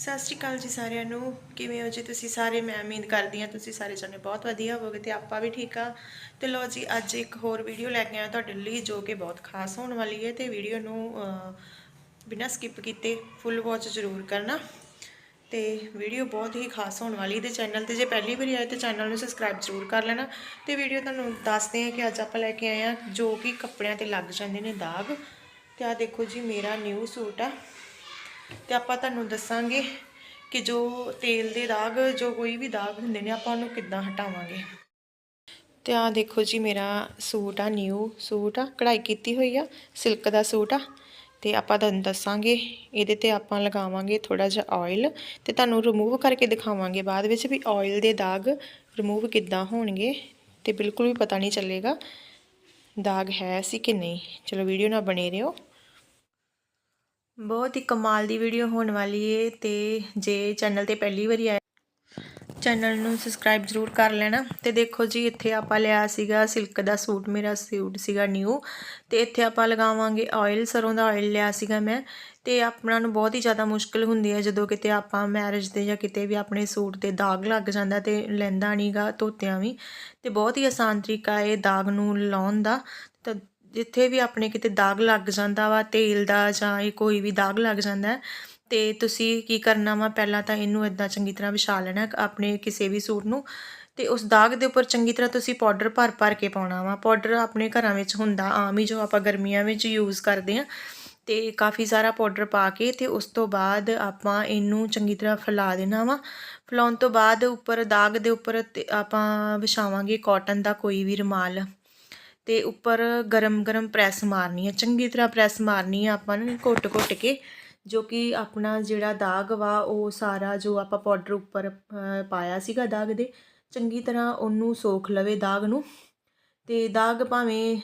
ਸਤਿ ਸ਼੍ਰੀ ਅਕਾਲ ਜੀ ਸਾਰਿਆਂ ਨੂੰ। ਕਿਵੇਂ ਹੋ ਜੀ ਤੁਸੀਂ ਸਾਰੇ? ਮੈਂ ਉਮੀਦ ਕਰਦੀ ਹਾਂ ਤੁਸੀਂ ਸਾਰੇ ਜਣੇ ਬਹੁਤ ਵਧੀਆ ਹੋਵੋਗੇ ਤੇ ਆਪਾਂ ਵੀ ਠੀਕ ਆ। ਤੇ ਲੋ ਜੀ, ਅੱਜ ਇੱਕ ਹੋਰ ਵੀਡੀਓ ਲੈ ਕੇ ਆਇਆ ਤੁਹਾਡੇ ਲਈ ਜੋ ਕਿ ਬਹੁਤ ਖਾਸ ਹੋਣ ਵਾਲੀ ਹੈ ਤੇ ਵੀਡੀਓ ਨੂੰ ਬਿਨਾਂ ਸਕਿਪ ਕੀਤੇ ਫੁੱਲ ਵਾਚ ਜ਼ਰੂਰ ਕਰਨਾ। ਤੇ ਵੀਡੀਓ ਬਹੁਤ ਹੀ ਖਾਸ ਹੋਣ ਵਾਲੀ ਤੇ ਚੈਨਲ ਤੇ ਜੇ ਪਹਿਲੀ ਵਾਰੀ ਆਏ ਤੇ ਚੈਨਲ ਨੂੰ ਸਬਸਕ੍ਰਾਈਬ ਜ਼ਰੂਰ ਕਰ ਲੈਣਾ। ਤੇ ਵੀਡੀਓ ਤੁਹਾਨੂੰ ਦੱਸਦੇ ਹਾਂ ਕਿ ਅੱਜ ਆਪਾਂ ਲੈ ਕੇ ਆਏ ਆ ਜੋ ਕਿ ਕੱਪੜਿਆਂ ਤੇ ਲੱਗ ਜਾਂਦੇ ਨੇ ਦਾਗ। ਤੇ ਆ ਦੇਖੋ ਜੀ, ਮੇਰਾ ਨਿਊ ਸੂਟ ਆ। ਤੇ ਆਪਾਂ ਤੁਹਾਨੂੰ ਦੱਸਾਂਗੇ ਕਿ ਜੋ ਤੇਲ ਦੇ ਦਾਗ, ਜੋ ਕੋਈ ਵੀ ਦਾਗ ਹੁੰਦੇ ਨੇ, ਆਪਾਂ ਉਹਨੂੰ ਕਿੱਦਾਂ ਹਟਾਵਾਂਗੇ। ਤੇ ਆ ਦੇਖੋ ਜੀ, ਮੇਰਾ ਸੂਟ ਆ ਨਿਊ ਸੂਟ ਆ, ਕਢਾਈ ਕੀਤੀ ਹੋਈ ਆ ਸਿਲਕ ਦਾ ਸੂਟ ਆ। ਤੇ ਆਪਾਂ ਤੁਹਾਨੂੰ ਦੱਸਾਂਗੇ, ਇਹਦੇ ਤੇ ਆਪਾਂ ਲਗਾਵਾਂਗੇ ਥੋੜਾ ਜਿਹਾ ਆਇਲ ਤੇ ਤੁਹਾਨੂੰ ਰਿਮੂਵ ਕਰਕੇ ਦਿਖਾਵਾਂਗੇ ਬਾਅਦ ਵਿੱਚ ਵੀ ਆਇਲ ਦੇ ਦਾਗ ਰਿਮੂਵ ਕਿੱਦਾਂ ਹੋਣਗੇ ਤੇ ਬਿਲਕੁਲ ਵੀ ਪਤਾ ਨਹੀਂ ਚੱਲੇਗਾ ਦਾਗ ਹੈ ਸੀ ਕਿ ਨਹੀਂ। ਚਲੋ ਵੀਡੀਓ ਨਾਲ ਬਣੇ ਰਹੋ। ਬਹੁਤ ਹੀ ਕਮਾਲ ਦੀ ਵੀਡੀਓ ਹੋਣ ਵਾਲੀ ਏ ਤੇ ਜੇ ਚੈਨਲ ਤੇ ਪਹਿਲੀ ਵਾਰੀ ਆਏ ਚੈਨਲ ਨੂੰ ਸਬਸਕ੍ਰਾਈਬ ਜ਼ਰੂਰ ਕਰ ਲੈਣਾ ਤੇ ਦੇਖੋ ਜੀ, ਇੱਥੇ ਆਪਾਂ ਲਿਆ ਸੀਗਾ ਸਿਲਕ ਦਾ ਸੂਟ, ਮੇਰਾ ਸੂਟ ਸੀਗਾ ਨਿਊ ਤੇ ਇੱਥੇ ਆਪਾਂ ਲਗਾਵਾਂਗੇ ਆਇਲ ਸਰੋਂ ਦਾ ਆਇਲ ਲਿਆ ਸੀਗਾ ਮੈਂ ਤੇ ਆਪਣਾ ਨੂੰ ਬਹੁਤ ਹੀ ਜ਼ਿਆਦਾ ਮੁਸ਼ਕਲ ਹੁੰਦੀ ਹੈ ਜਦੋਂ ਕਿਤੇ ਆਪਾਂ ਮੈਰਿਜ ਤੇ ਜਾਂ ਕਿਤੇ ਵੀ ਆਪਣੇ ਸੂਟ ਤੇ ਦਾਗ ਲੱਗ ਜਾਂਦਾ ਤੇ ਲੈਂਦਾ ਨਹੀਂਗਾ ਧੋਤਿਆਂ ਵੀ ਤੇ ਬਹੁਤ ਹੀ ਆਸਾਨ ਤਰੀਕਾ ਹੈ ਦਾਗ ਨੂੰ ਲਾਉਣ ਦਾ ਤਾਂ ਜਿੱਥੇ ਵੀ ਆਪਣੇ ਕਿਤੇ ਦਾਗ ਲੱਗ ਜਾਂਦਾ ਵਾ ਤੇਲ ਦਾ ਜਾਂ ਇਹ ਕੋਈ ਵੀ ਦਾਗ ਲੱਗ ਜਾਂਦਾ ਹੈ, ਤੇ ਤੁਸੀਂ ਕੀ ਕਰਨਾ ਵਾ ਪਹਿਲਾਂ ਤਾਂ ਇਹਨੂੰ ਇਦਾਂ ਚੰਗੀ ਤਰ੍ਹਾਂ ਵਿਛਾ ਲੈਣਾ ਆਪਣੇ ਕਿਸੇ ਵੀ ਸੂਟ ਨੂੰ ਤੇ ਉਸ ਦਾਗ ਦੇ ਉੱਪਰ ਚੰਗੀ ਤਰ੍ਹਾਂ ਤੁਸੀਂ ਪਾਊਡਰ ਭਰ ਭਰ ਕੇ ਪਾਉਣਾ ਵਾ। ਪਾਊਡਰ ਆਪਣੇ ਘਰਾਂ ਵਿੱਚ ਹੁੰਦਾ ਆਮ ਹੀ ਜੋ ਆਪਾਂ ਗਰਮੀਆਂ ਵਿੱਚ ਯੂਜ਼ ਕਰਦੇ ਆ ਤੇ ਕਾਫੀ ਸਾਰਾ ਪਾਊਡਰ ਪਾ ਕੇ ਤੇ ਉਸ ਤੋਂ ਬਾਅਦ ਆਪਾਂ ਇਹਨੂੰ ਚੰਗੀ ਤਰ੍ਹਾਂ ਫੈਲਾ ਦੇਣਾ ਵਾ। ਫੈਲਾਉਣ ਤੋਂ ਬਾਅਦ ਉੱਪਰ ਦਾਗ ਦੇ ਉੱਪਰ ਤੇ ਆਪਾਂ ਵਿਛਾਵਾਂਗੇ ਕਾਟਨ ਦਾ ਕੋਈ ਵੀ ਰੁਮਾਲ। ਤੇ ਉੱਪਰ ਗਰਮ ਗਰਮ ਪ੍ਰੈਸ ਮਾਰਨੀ ਹੈ ਚੰਗੀ ਤਰ੍ਹਾਂ ਪ੍ਰੈਸ ਮਾਰਨੀ ਹੈ ਆਪਾਂ ਨੇ ਘੁੱਟ ਘੁੱਟ ਕੇ, ਜੋ ਕਿ ਆਪਣਾ ਜਿਹੜਾ ਦਾਗ ਵਾ, ਉਹ ਸਾਰਾ ਜੋ ਆਪਾਂ ਪਾਊਡਰ ਉੱਪਰ ਪਾਇਆ ਸੀਗਾ ਦਾਗ ਦੇ, ਚੰਗੀ ਤਰ੍ਹਾਂ ਉਹਨੂੰ ਸੋਖ ਲਵੇ ਦਾਗ ਨੂੰ। ਤੇ ਦਾਗ ਭਾਵੇਂ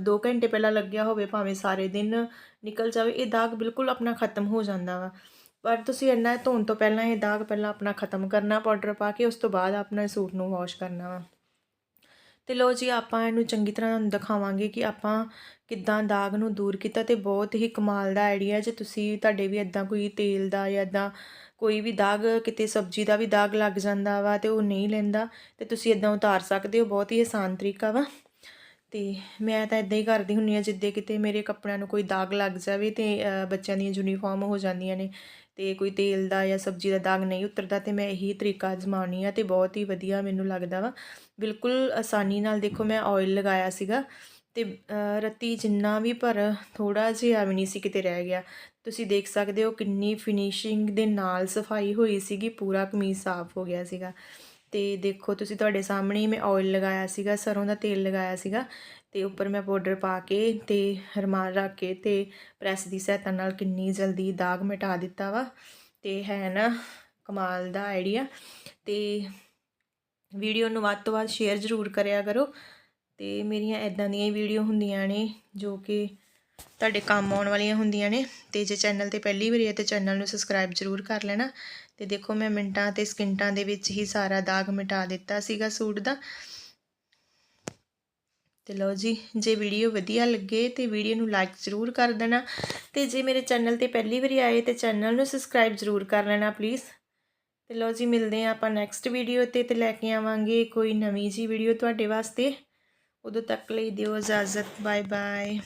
2 ਘੰਟੇ ਪਹਿਲਾਂ ਲੱਗਿਆ ਹੋਵੇ, ਭਾਵੇਂ ਸਾਰੇ ਦਿਨ ਨਿਕਲ ਜਾਵੇ, ਇਹ ਦਾਗ ਬਿਲਕੁਲ ਆਪਣਾ ਖਤਮ ਹੋ ਜਾਂਦਾ ਵਾ। ਪਰ ਤੁਸੀਂ ਇੰਨਾ ਧੋਣ ਤੋਂ ਪਹਿਲਾਂ ਇਹ ਦਾਗ ਪਹਿਲਾਂ ਆਪਣਾ ਖਤਮ ਕਰਨਾ ਪਾਊਡਰ ਪਾ ਕੇ, ਉਸ ਤੋਂ ਬਾਅਦ ਆਪਣਾ ਸੂਟ ਨੂੰ ਵਾਸ਼ ਕਰਨਾ ਵਾ। ਤੇ ਲੋ ਜੀ, ਆਪਾਂ ਇਹਨੂੰ ਚੰਗੀ ਤਰ੍ਹਾਂ ਦਿਖਾਵਾਂਗੇ ਕਿ ਆਪਾਂ ਕਿੱਦਾਂ ਦਾਗ ਨੂੰ ਦੂਰ ਕੀਤਾ ਤੇ ਬਹੁਤ ਹੀ ਕਮਾਲ ਦਾ ਆਈਡੀਆ ਜੇ ਤੁਸੀਂ ਤੁਹਾਡੇ ਵੀ ਇਦਾਂ ਕੋਈ ਤੇਲ ਦਾ ਜਾਂ ਇਦਾਂ ਕੋਈ ਵੀ ਦਾਗ, ਕਿਤੇ ਸਬਜ਼ੀ ਦਾ ਵੀ ਦਾਗ ਲੱਗ ਜਾਂਦਾ ਵਾ ਤੇ ਉਹ ਨਹੀਂ ਲੈਂਦਾ, ਤੇ ਤੁਸੀਂ ਇਦਾਂ ਉਤਾਰ ਸਕਦੇ ਹੋ। ਬਹੁਤ ਹੀ ਆਸਾਨ ਤਰੀਕਾ ਵਾ। ਤੇ ਮੈਂ ਤਾਂ ਇਦਾਂ ਹੀ ਕਰਦੀ ਹੁੰਨੀ ਆ ਜਿੱਦੇ ਕਿਤੇ ਮੇਰੇ ਕੱਪੜਿਆਂ ਨੂੰ ਕੋਈ ਦਾਗ ਲੱਗ ਜਾਵੇ ਤੇ ਬੱਚਿਆਂ ਦੀਆਂ ਯੂਨੀਫਾਰਮ ਹੋ ਜਾਂਦੀਆਂ ਨੇ ਤੇ ਕੋਈ ਤੇਲ ਦਾ ਜਾਂ ਸਬਜ਼ੀ ਦਾ ਦਾਗ ਨਹੀਂ ਉਤਰਦਾ ਤੇ ਮੈਂ ਇਹੀ ਤਰੀਕਾ ਅਜ਼ਮਾਉਣੀ ਆ ਤੇ ਬਹੁਤ ਹੀ ਵਧੀਆ ਮੈਨੂੰ ਲੱਗਦਾ ਵਾ। ਬਿਲਕੁਲ ਆਸਾਨੀ ਨਾਲ ਦੇਖੋ ਮੈਂ ਆਇਲ ਲਗਾਇਆ ਸੀਗਾ ਤੇ ਅ, ਰੱਤੀ ਜਿੰਨਾ ਵੀ ਪਰ ਥੋੜਾ ਜਿਹਾ ਵੀ ਨਹੀਂ ਸੀ ਕਿਤੇ ਰਹਿ ਗਿਆ। ਤੁਸੀਂ ਦੇਖ ਸਕਦੇ ਹੋ ਕਿੰਨੀ ਫਿਨਿਸ਼ਿੰਗ ਦੇ ਨਾਲ ਸਫ਼ਾਈ ਹੋਈ ਸੀਗੀ ਪੂਰਾ ਕਮੀਜ਼ ਸਾਫ਼ ਹੋ ਗਿਆ ਸੀਗਾ। ਤੇ ਦੇਖੋ ਤੁਸੀਂ ਤੁਹਾਡੇ ਸਾਹਮਣੇ ਮੈਂ ਆਇਲ ਲਗਾਇਆ ਸੀਗਾ, ਸਰੋਂ ਦਾ ਤੇਲ ਲਗਾਇਆ ਸੀਗਾ ਤੇ ਉੱਪਰ ਮੈਂ ਪਾਊਡਰ ਪਾ ਕੇ ਤੇ ਰੁਮਾਲ ਰੱਖ ਕੇ ਤੇ ਪ੍ਰੈਸ ਦੀ ਸਹਾਇਤਾ ਨਾਲ ਕਿੰਨੀ ਜਲਦੀ ਦਾਗ ਮਿਟਾ ਦਿੱਤਾ ਵਾ ਤੇ ਹੈ ਨਾ ਕਮਾਲ ਦਾ ਆਈਡੀਆ ਤੇ ਵੀਡੀਓ ਨੂੰ ਵੱਧ ਤੋਂ ਵੱਧ ਸ਼ੇਅਰ ਜ਼ਰੂਰ ਕਰਿਆ ਕਰੋ ਤੇ ਮੇਰੀਆਂ ਇਦਾਂ ਦੀਆਂ ਹੀ ਵੀਡੀਓ ਹੁੰਦੀਆਂ ਨੇ ਜੋ ਕਿ ਤੁਹਾਡੇ ਕੰਮ ਆਉਣ ਵਾਲੀਆਂ ਹੁੰਦੀਆਂ ਨੇ ਤੇ ਜੇ ਚੈਨਲ ਤੇ ਪਹਿਲੀ ਵਾਰੀ ਹੈ ਤੇ ਚੈਨਲ ਨੂੰ ਸਬਸਕ੍ਰਾਈਬ ਜ਼ਰੂਰ ਕਰ ਲੈਣਾ ਤੇ ਦੇਖੋ ਮੈਂ ਮਿੰਟਾਂ ਤੇ ਸਕਿੰਟਾਂ ਦੇ ਵਿੱਚ ਹੀ ਸਾਰਾ ਦਾਗ ਮਿਟਾ ਦਿੱਤਾ ਸੀਗਾ ਸੂਟ ਦਾ। ਤੇ ਲਓ ਜੀ, ਜੇ ਵੀਡੀਓ ਵਧੀਆ ਲੱਗੇ ਤੇ ਵੀਡੀਓ ਨੂੰ ਲਾਈਕ ਜ਼ਰੂਰ ਕਰ ਦੇਣਾ ਤੇ ਜੇ ਮੇਰੇ ਚੈਨਲ ਤੇ ਪਹਿਲੀ ਵਾਰੀ ਆਏ ਤੇ ਚੈਨਲ ਨੂੰ ਸਬਸਕ੍ਰਾਈਬ ਜ਼ਰੂਰ ਕਰ ਲੈਣਾ ਪਲੀਜ਼ ਤੇ ਲਓ ਜੀ, ਮਿਲਦੇ ਹਾਂ ਆਪਾਂ ਨੈਕਸਟ ਵੀਡੀਓ ਤੇ ਤੇ ਲੈ ਕੇ ਆਵਾਂਗੇ ਕੋਈ ਨਵੀਂ ਜੀ ਵੀਡੀਓ ਤੁਹਾਡੇ ਵਾਸਤੇ। ਉਦੋਂ ਤੱਕ ਲਈ ਦਿਓ ਇਜਾਜ਼ਤ ਬਾਏ ਬਾਏ